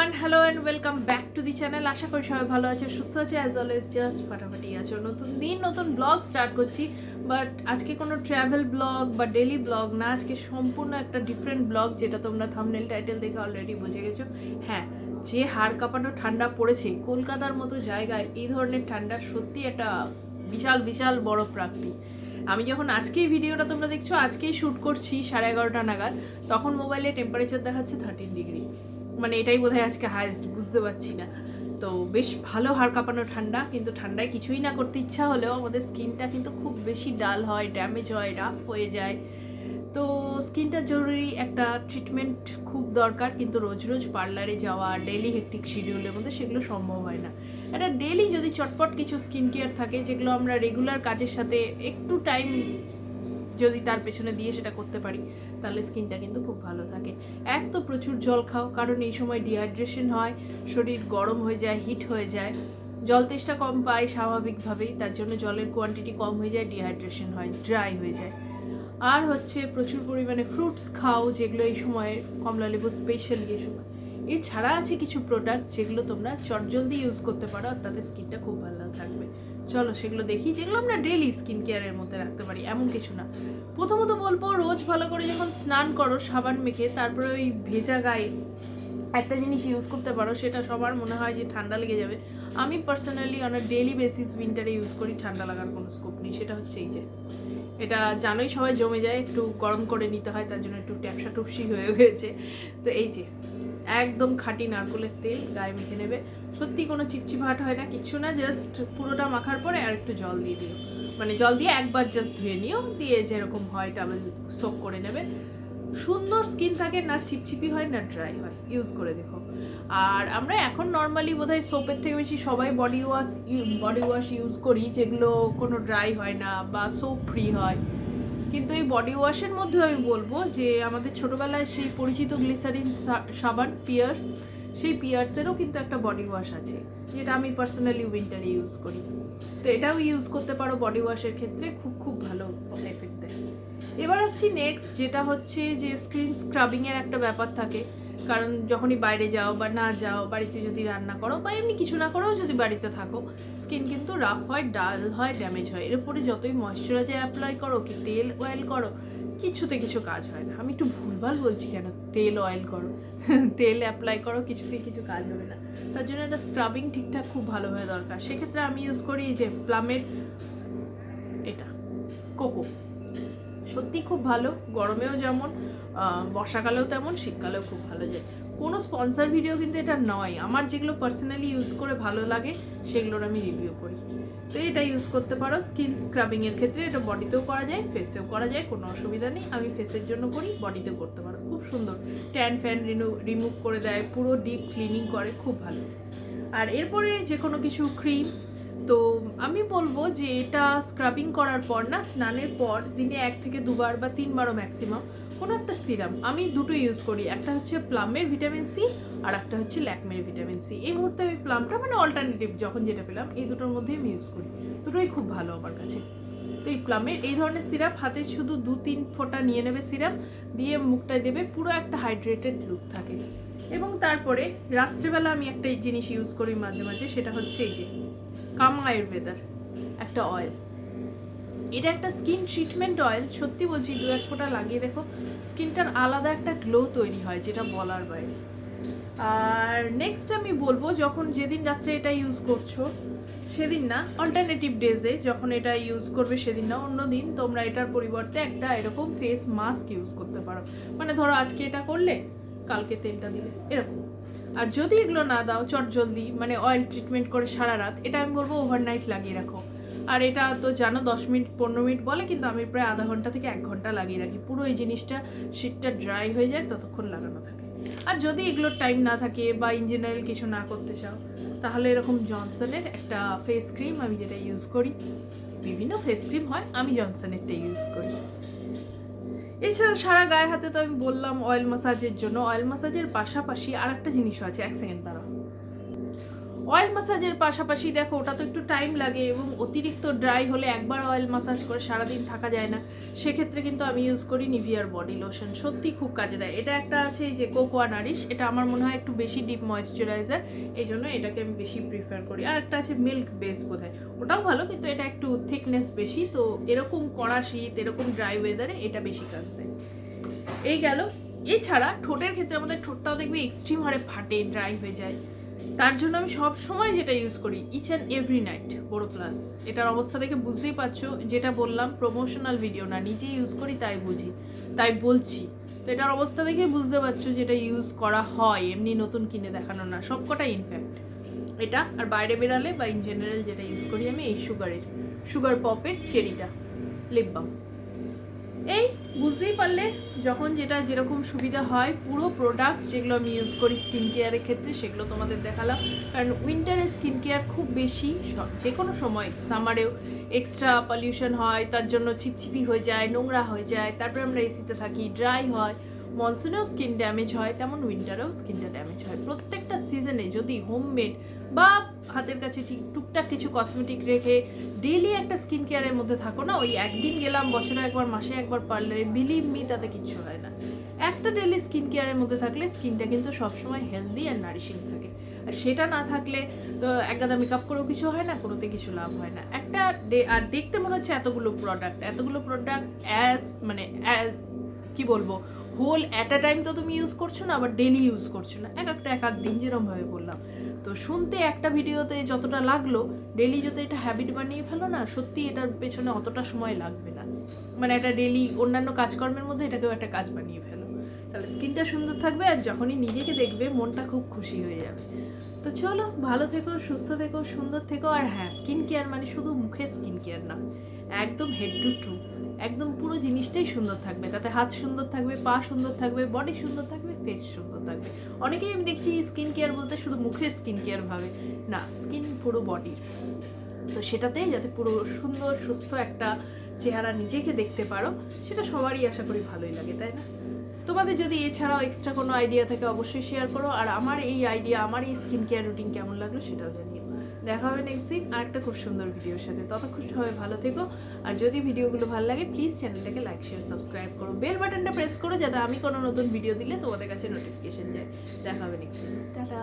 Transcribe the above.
Everyone hello and welcome back to the channel আশা করি সবাই ভালো আছে, সুস্থ আছে অ্যাজ অলওয়েজ জাস্ট ফাটাফাটি আছো। নতুন দিন, নতুন ব্লগ স্টার্ট করছি বাট আজকে কোনো ট্রাভেল ব্লগ বা ডেলি ব্লগ না, আজকে সম্পূর্ণ একটা ডিফারেন্ট ব্লগ যেটা তোমরা থামনেল টাইটেল দেখে অলরেডি বুঝে গেছো। হ্যাঁ যে হাড় কাঁপানো ঠান্ডা পড়েছে, কলকাতার মতো জায়গায় এই ধরনের ঠান্ডা সত্যি একটা বিশাল বিশাল বড় প্রাপ্তি। আমি যখন আজকেই ভিডিওটা তোমরা দেখছ, আজকেই শ্যুট করছি সাড়ে এগারোটা নাগাদ, তখন মোবাইলে টেম্পারেচার দেখাচ্ছে থার্টিন ডিগ্রি মানে এটাই বোধহয় আজকে হায়েস্ট বুঝতে পারছি না। তো বেশ ভালো হাড় কাঁপানো ঠান্ডা, কিন্তু ঠান্ডায় কিছুই না করতে ইচ্ছা হলেও আমাদের স্কিনটা কিন্তু খুব বেশি ডাল হয়, ড্যামেজ হয় রাফ হয়ে যায়। তো স্কিনটা জরুরি একটা ট্রিটমেন্ট খুব দরকার, কিন্তু রোজ রোজ পার্লারে যাওয়া ডেলি হেকটিক শিডিউলের মধ্যে সেগুলো সম্ভব হয় না। একটা ডেলি যদি চটপট কিছু স্কিন কেয়ার থাকে, যেগুলো আমরা রেগুলার কাজের সাথে একটু টাইম যদি তার পেছনে দিয়ে সেটা করতে পারি তাহলে স্কিনটা কিন্তু খুব ভালো থাকে। এক তো প্রচুর জল খাও, কারণ এই সময় ডিহাইড্রেশন হয়, শরীর গরম হয়ে যায় হিট হয়ে যায়। জল তেষ্টা কম পায় স্বাভাবিকভাবেই, তার জন্য জলের কোয়ান্টিটি কম হয়ে যায় ডিহাইড্রেশন হয় ড্রাই হয়ে যায়। আর হচ্ছে প্রচুর পরিমাণে ফ্রুটস খাও, যেগুলো এই সময় কমলা লেবু স্পেশালি এই সময়। এছাড়া আছে কিছু প্রোডাক্ট যেগুলো তোমরা চটজলদি ইউজ করতে পারো, আর তাতে স্কিনটা খুব ভালো থাকবে। চলো সেগুলো দেখি, যেগুলো আমরা ডেলি স্কিন কেয়ারের মধ্যে রাখতে পারি, এমন কিছু না। প্রথমত বলব, রোজ ভালো করে যখন স্নান করো, সাবান মেখে তারপরে ওই ভেজা গায়ে একটা জিনিস ইউজ করতে পারো, সেটা সবার মনে হয় যে ঠান্ডা লেগে যাবে। আমি পার্সোনালি অন ডেলি বেসিস উইন্টারে ইউজ করি, ঠান্ডা লাগার কোনো স্কোপ নেই, সেটা হচ্ছে এই যে, এটা জানোই সবাই জমে যায়, একটু গরম করে নিতে হয়, তার জন্য একটু ট্যাপসা টুপসি হয়ে গেছে। তো এই যে একদম খাঁটি নারকোলের তেল, গায়ে মেখে নেবে। সত্যি কোনো চিপচিপাট হয় না কিচ্ছু না জাস্ট পুরোটা মাখার পরে আর একটু জল দিয়ে দিও। মানে জল দিয়ে একবার জাস্ট ধুয়ে নিও, দিয়ে যেরকম হয় টাবেল সোপ করে নেবে। সুন্দর স্কিন থাকে, না চিপচিপি হয়, না ড্রাই হয় ইউজ করে দেখো। আর আমরা এখন নর্মালি বোধহয় সোপের থেকে বেশি সবাই body wash body wash use করি, যেগুলো কোনো ড্রাই হয় না বা সোপ ফ্রি হয়। কিন্তু এই বডি ওয়াশের মধ্যে আমি বলব যে আমাদের ছোটোবেলায় সেই পরিচিত গ্লিসারিন সাবান পিয়ার্স সেই পিয়ার্সেরও কিন্তু একটা বডি ওয়াশ আছে, যেটা আমি পার্সোনালি উইন্টারে ইউজ করি। তো এটাও ইউজ করতে পারো বডি ওয়াশের ক্ষেত্রে, খুব খুব ভালো এফেক্ট দেয়। এবার আসছি নেক্সট যেটা হচ্ছে যে স্ক্রিন স্ক্রাবিংয়ের একটা ব্যাপার থাকে। কারণ যখনই বাইরে যাও বা না যাও, বাড়িতে যদি রান্না করো বা এমনি কিছু না করো যদি বাড়িতে থাকো স্কিন কিন্তু রাফ হয় ডাল হয় ড্যামেজ হয়। এর উপরে যতই ময়শ্চারাইজার অ্যাপ্লাই করো কি তেল অয়েল করো, কিছুতে কিছু কাজ হয় না। আমি একটু ভুলভাল বলছি কেন? তেল অয়েল করো। তেল অ্যাপ্লাই করো কিছুতেই কিছু কাজ হবে না। তার জন্য একটা স্ক্রাবিং ঠিকঠাক খুব ভালোভাবে দরকার। সেক্ষেত্রে আমি ইউজ করি যে প্লামের এটা কোকো সত্যি খুব ভালো, গরমেও যেমন বর্ষাকালেও তেমন, শীতকালেও খুব ভালো যায়। কোনো স্পন্সার ভিডিও কিন্তু এটা নয়। আমার যেগুলো পার্সোনালি ইউজ করে ভালো লাগে, সেগুলোর আমি রিভিউ করি। তো এটা ইউজ করতে পারো। স্কিন স্ক্রাবিংয়ের ক্ষেত্রে এটা বডিতেও করা যায় ফেসেও করা যায়, কোনো অসুবিধা নেই। আমি ফেসের জন্য করি বডিতেও করতে পারো। খুব সুন্দর। ট্যান ফ্যান রিমুভ করে দেয়, পুরো ডিপ ক্লিনিং করে, খুব ভালো। আর এরপরে যে কোনো কিছু ক্রিম তো আমি বলব যে এটা স্ক্রাবিং করার পর না, স্নানের পর দিনে এক থেকে দুবার বা তিনবারও ম্যাক্সিমাম কোনো একটা সিরাম আমি দুটো ইউজ করি। একটা হচ্ছে প্লামের ভিটামিন সি আর একটা হচ্ছে ল্যাকমের ভিটামিন সি এই মুহূর্তে আমি প্লামটা মানে অল্টারনেটিভ যখন যেটা পেলাম, এই দুটোর মধ্যেই আমি ইউজ করি। দুটোই খুব ভালো আমার কাছে। তো এই প্লামের এই ধরনের সিরাপ হাতে শুধু দু, তিন ফোঁটা নিয়ে নেবে সিরাপ দিয়ে মুখটায় দেবে পুরো একটা হাইড্রেটেড লুক থাকে। এবং তারপরে রাত্রেবেলা আমি একটা এই জিনিস ইউজ করি মাঝে মাঝে, সেটা হচ্ছে এই যে কাম আয়ুর্বেদার, একটা অয়েল এটা একটা স্কিন ট্রিটমেন্ট অয়েল সত্যি বলছি, দু এক ফোঁটা লাগিয়ে দেখো, স্কিনটার আলাদা একটা গ্লো তৈরি হয়, যেটা বলার বাইরে। আর নেক্সট আমি বলব, যখন যেদিন রাত্রে এটা ইউজ করছ, সেদিন না অল্টারনেটিভ ডেজে যখন এটা ইউজ করবে সেদিন না, অন্য দিন তোমরা এটার পরিবর্তে একটা এরকম ফেস মাস্ক ইউজ করতে পারো। মানে ধরো আজকে এটা করলে, কালকে তেলটা দিলে, এরকম। আর যদি এগুলো না দাও, চট জলদি মানে অয়েল ট্রিটমেন্ট করে সারা রাত, এটা আমি বলব ওভারনাইট লাগিয়ে রাখো। আর এটা তো জানো, দশ মিনিট, পনেরো মিনিট বলে, কিন্তু আমি প্রায় আধা ঘণ্টা থেকে এক ঘণ্টা লাগিয়ে রাখি। পুরো এই জিনিসটা শীতটা ড্রাই হয়ে যায়, ততক্ষণ লাগানো থাকে। আর যদি এগুলোর টাইম না থাকে বা ইন জেনারেল কিছু না করতে চাও, তাহলে এরকম জনসনের একটা ফেস ক্রিম আমি যেটা ইউজ করি। বিভিন্ন ফেস ক্রিম হয়, আমি জনসনেরটা ইউজ করি। এছাড়া সারা গায়ে হাতে তো আমি বললাম অয়েল মাসাজের জন্য। অয়েল মাসাজের পাশাপাশি আর একটা জিনিসও আছে, এক সেকেন্ড দাঁড়াও। অয়েল মাসাজের পাশাপাশি দেখো, ওটা তো একটু টাইম লাগে এবং অতিরিক্ত ড্রাই হলে একবার অয়েল মাসাজ করে সারাদিন থাকা যায় না। সেক্ষেত্রে কিন্তু আমি ইউজ করি নিভিয়ার বডি লোশন সত্যি খুব কাজে দেয়। এটা একটা আছে এই যে কোকোয়া নারিশ, এটা আমার মনে হয় একটু বেশি ডিপ ময়েশ্চারাইজার এই জন্য এটাকে আমি বেশি প্রিফার করি। আর একটা আছে মিল্ক বেস বোধ হয় ওটাও ভালো, কিন্তু এটা একটু থিকনেস বেশি, তো এরকম কড়া শীত, এরকম ড্রাই ওয়েদারে এটা বেশি কাজ দেয়। এই গেল। এছাড়া ঠোঁটের ক্ষেত্রে আমাদের ঠোঁটটাও দেখবে এক্সট্রিম হারে ফাটে ড্রাই হয়ে যায়। তার জন্য আমি সব সময় যেটা ইউজ করি ইচ অ্যান্ড এভরি নাইট বড় প্লাস এটার অবস্থা দেখে বুঝতেই পারছ, যেটা বললাম প্রমোশনাল ভিডিও না নিজে ইউজ করি তাই বুঝি, তাই বলছি। তো এটার অবস্থা দেখে বুঝতে পারছ যেটা ইউজ করা হয়, এমনি নতুন কিনে দেখানো না সবকটাই ইনফ্যাক্ট এটা আর বাইরে বেরালে বা ইন জেনারেল যেটা ইউজ করি আমি এই সুগারের সুগার পপের চেরিটা লিপ বাম এই বুঝতেই পারলে যখন যেটা যেরকম সুবিধা হয়, পুরো প্রোডাক্ট যেগুলো আমি ইউজ করি স্কিন কেয়ারের ক্ষেত্রে সেগুলো তোমাদের দেখালাম। কারণ উইন্টারে স্কিন কেয়ার খুব বেশি যে কোনো সময় সামারেও এক্সট্রা পলিউশন হয়, তার জন্য চিপচিপি হয়ে যায়, নোংরা হয়ে যায়, তারপরে আমরা এসিতে থাকি ড্রাই হয় মনসুনেও স্কিন ড্যামেজ হয়, তেমন উইন্টারেও স্কিনটা ড্যামেজ হয়। প্রত্যেকটা সিজনে যদি হোমমেড বা হাতের কাছে ঠিক টুকটাক কিছু কসমেটিক রেখে ডেইলি একটা স্কিন কেয়ারের মধ্যে থাকো না, ওই একদিন গেলাম, বছরে একবার, মাসে একবার পার্লারে বিলিভ মি তাতে কিচ্ছু হয় না। একটা ডেইলি স্কিন কেয়ারের মধ্যে থাকলে স্কিনটা কিন্তু সবসময় হেলদি আর নারিশিং থাকে। আর সেটা না থাকলে তো একগাদা মেকআপ করেও কিছু হয় না, কোনোতে কিছু লাভ হয় না। একটা আর দেখতে মনে হচ্ছে এতগুলো প্রোডাক্ট এতগুলো প্রোডাক্ট অ্যাজ মানে কি বলব হোল অ্যাট আ টাইম তো তুমি ইউজ করছ না, আবার ডেলি ইউজ করছ না। এক একটা, এক এক দিন যেরমভাবে বললাম। তো শুনতে একটা ভিডিওতে যতটা লাগল ডেলি যদি এটা হ্যাবিট বানিয়ে ফেলো না সত্যি এটার পেছনে অতটা সময় লাগবে না। মানে একটা ডেলি অন্যান্য কাজকর্মের মধ্যে এটাকেও একটা কাজ বানিয়ে ফেলো। তাহলে স্কিনটা সুন্দর থাকবে আর যখনই নিজেকে দেখবে, মনটা খুব খুশি হয়ে যাবে। তো চলো, ভালো থেকো, সুস্থ থেকো, সুন্দর থেকো, আর হ্যাঁ স্কিন কেয়ার মানে শুধু মুখের স্কিন কেয়ার না, একদম হেড টু টু একদম পুরো জিনিসটাই সুন্দর থাকবে, তাতে হাত সুন্দর থাকবে, পা সুন্দর থাকবে বডি সুন্দর থাকবে ফেস সুন্দর থাকবে। অনেকেই আমি দেখছি স্কিন কেয়ার বলতে শুধু মুখের স্কিন কেয়ার ভাবে, না স্কিন পুরো বডির তো সেটাতেই যাতে পুরো সুন্দর, সুস্থ একটা চেহারা নিজেকে দেখতে পারো, সেটা সবারই আশা করি ভালোই লাগে, তাই না? তোমাদের যদি এছাড়াও এক্সট্রা কোনো আইডিয়া থাকে, অবশ্যই শেয়ার করো। আর আমার এই আইডিয়া আমার এই স্কিন কেয়ার রুটিন কেমন লাগল সেটাও জানিও। দেখা হবে নেক্সট দিন আর একটা খুব সুন্দর ভিডিওর সাথে। ততক্ষণ সবাই ভালো থেকো। আর যদি ভিডিওগুলো ভালো লাগে প্লিজ চ্যানেলটাকে লাইক শেয়ার সাবস্ক্রাইব করো। বেল বাটনটা প্রেস করো যাতে আমি কোনো নতুন ভিডিও দিলে তোমাদের কাছে নোটিফিকেশন যায়। দেখা হবে নেক্সট দিন। টাটা।